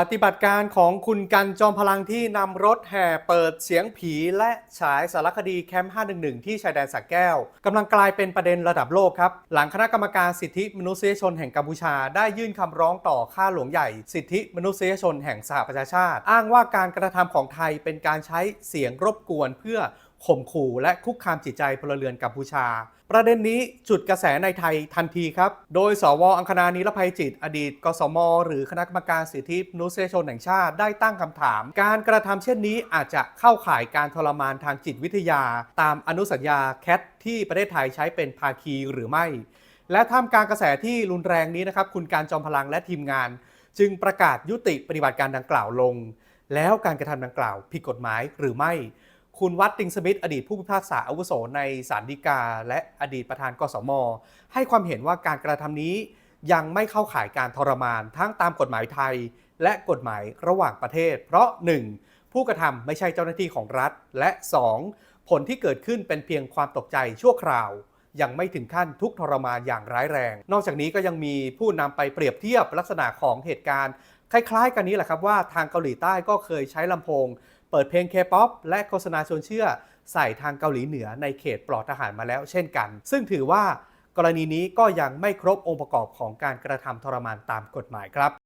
ปฏิบัติการของคุณกันจอมพลังที่นำรถแห่เปิดเสียงผีและฉายสารคดีแคมป์ 511 ที่ชายแดนสักแก้วกำลังกลายเป็นประเด็นระดับโลกครับ หลังคณะกรรมการสิทธิมนุษยชนแห่งกัมพูชา ได้ยื่นคำร้องต่อข้าหลวงใหญ่ สิทธิมนุษยชนแห่งสหประชาชาติ อ้างว่าการกระทำของไทยเป็นการใช้เสียงรบกวนเพื่อ ข่มขู่และคุกคามจิตใจพลเรือนกัมพูชา ประเด็นนี้จุดกระแสในไทยทันทีครับ โดยสวอังคณานิรภัยจิต อดีต กสม หรือคณะกรรมการสิทธิมนุษยชนแห่งชาติได้ตั้งคำถาม การกระทำเช่นนี้อาจจะเข้าข่ายการทรมานทางจิตวิทยา ตามอนุสัญญาแคทที่ประเทศไทยใช้เป็นภาคีหรือไม่ และท่ามกลางกระแสที่รุนแรงนี้นะครับคุณการจอมพลังและทีมงาน จึงประกาศยุติปฏิบัติการดังกล่าวลง แล้วการกระทำดังกล่าวผิดกฎหมายหรือไม่ คุณวัดติงสมิธอดีตผู้พิพากษาอาวุโสในศาลฎีกา และอดีตประธานกสม ให้ความเห็นว่าการกระทำนี้ยังไม่เข้าข่ายการทรมานทั้งตามกฎหมายไทย และกฎหมายระหว่างประเทศ เพราะ 1. ผู้กระทำไม่ใช่เจ้าหน้าที่ของรัฐ และ 2. ผลที่เกิดขึ้นเป็นเพียงความตกใจชั่วคราว ยังไม่ถึงขั้นทุกทรมานอย่างร้ายแรง นอกจากนี้ก็ยังมีผู้นำไปเปรียบเทียบลักษณะของเหตุการณ์ คล้าย ๆ กันนี้แหละครับว่าทางเกาหลีใต้ก็เคยใช้ลำโพง ปิดเพลงเคป๊อปและโฆษณาชวนเชื่อ ใส่ทางเกาหลีเหนือในเขตปลอดทหารมาแล้วเช่นกัน ซึ่งถือว่ากรณีนี้ก็ยังไม่ครบองค์ประกอบของการกระทำทรมานตามกฎหมายครับ